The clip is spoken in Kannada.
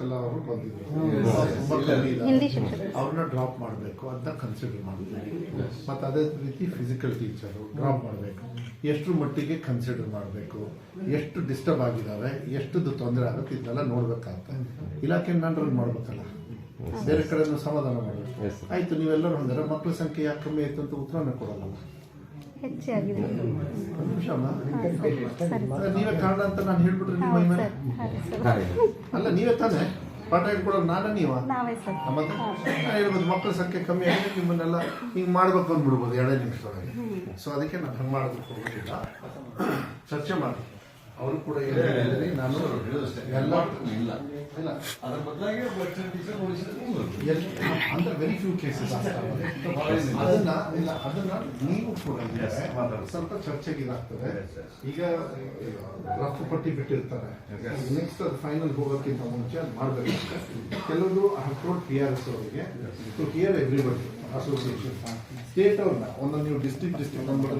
ಅವರು ಬಂದಿದ್ರು. ಹಿಂದಿ. ಅವ್ರನ್ನ ಡ್ರಾಪ್ ಮಾಡಬೇಕು ಅಂತ ಕನ್ಸಿಡರ್ ಮಾಡಿದ್ದೀವಿ ಮತ್ತು ಅದೇ ರೀತಿ ಫಿಸಿಕಲ್ ಟೀಚರು ಡ್ರಾಪ್ ಮಾಡಬೇಕು. ಎಷ್ಟು ಮಟ್ಟಿಗೆ ಕನ್ಸಿಡರ್ ಮಾಡಬೇಕು? ಎಷ್ಟು ಡಿಸ್ಟರ್ಬ್ ಆಗಿದ್ದಾವೆ ಎಷ್ಟು ತೊಂದರೆ ಆಗುತ್ತೆ? ಇದನ್ನೆಲ್ಲ ನೋಡ್ಬೇಕಾಗತ್ತೆ. ಇಲಾಖೆ ನಾನು ರನ್ ಮಾಡ್ಬೇಕಲ್ಲ. ಬೇರೆ ಕಡೆನೂ ಸಮಾಧಾನ ಮಾಡಬೇಕು. ಆಯಿತು ನೀವೆಲ್ಲರೂ ಹೊಂದಿರ ಮಕ್ಕಳ ಸಂಖ್ಯೆ ಯಾಕೆ ಕಮ್ಮಿ ಆಯ್ತು ಅಂತ ಉತ್ತರನ ಕೊಡಲ್ಲ. ಹೆಚ್ಚಾಗಿದೆ ನೀವೇ ಕಾರಣ ಅಂತ ನಾನು ಹೇಳ್ಬಿಟ್ರೆ ನಿಮ್ಮ ಹೌದು ಮೇಲೆ ಸರ್ ಹಾಗೆ ಸರ್. ಅಲ್ಲ ನೀವೇ ತಾನೇ? ಪಾಠ ಹೇಳ್ಕೊಡೋದು ನಾನೇ ನೀವ? ನಾವೇ ಸರ್. ಮತ್ತೆ? ನಾನು ಹೇಳ್ಬೋದು ಮಕ್ಕಳ ಸಂಖ್ಯೆ ಕಮ್ಮಿ ಆಗಿದೆ ನಿಮ್ಮನ್ನೆಲ್ಲ ಹಿಂಗೆ ಮಾಡ್ಬೇಕು ಅಂದ್ಬಿಡ್ಬೋದು ಎರಡೇ ನಿಮಿಷದೊಳಗೆ. ಸೊ ಅದಕ್ಕೆ ನಾನು ಹಂಗೆ ಮಾಡೋದಕ್ಕೆ ಹೋಗೋದಿಲ್ಲ ಚರ್ಚೆ ಮಾಡಿ ಅವರು ಕೂಡ ಹೇಳಿದ್ರಿ ನಾನು ಎಲ್ಲ ಇಲ್ಲ. ಇಲ್ಲ ಅದ್ರ ಬದಲಾಗಿ ಅಂದ್ರೆ ವೆರಿ ಫ್ಯೂ ಕೇಸಸ್ ಅದನ್ನ ಇಲ್ಲ ಅದನ್ನ ನೀವು ಕೂಡ. ಸ್ವಲ್ಪ ಚರ್ಚೆಗೆ ಇದಾಗ್ತದೆ ಈಗ ರಫ್ ಪಟ್ಟಿ ಬಿಟ್ಟಿರ್ತಾರೆ. ನೆಕ್ಸ್ಟ್ ಅದು ಫೈನಲ್ ಹೋಗೋಕ್ಕಿಂತ ಮುಂಚೆ ಅದು ಮಾಡಬೇಕು. ಕೆಲವರು ಹಕ್ಕೋಡ್ ಪಿ ಆರ್ ಎಸ್ ಅವರಿಗೆ to hear everybody association state ಅವ್ರನ್ನ ಒಂದೊಂದು ನೀವು ಡಿಸ್ಟ್ರಿಕ್ಟ್ ಡಿಸ್ಟ್ರಿಕ್ಟ್ ನಂಬರ್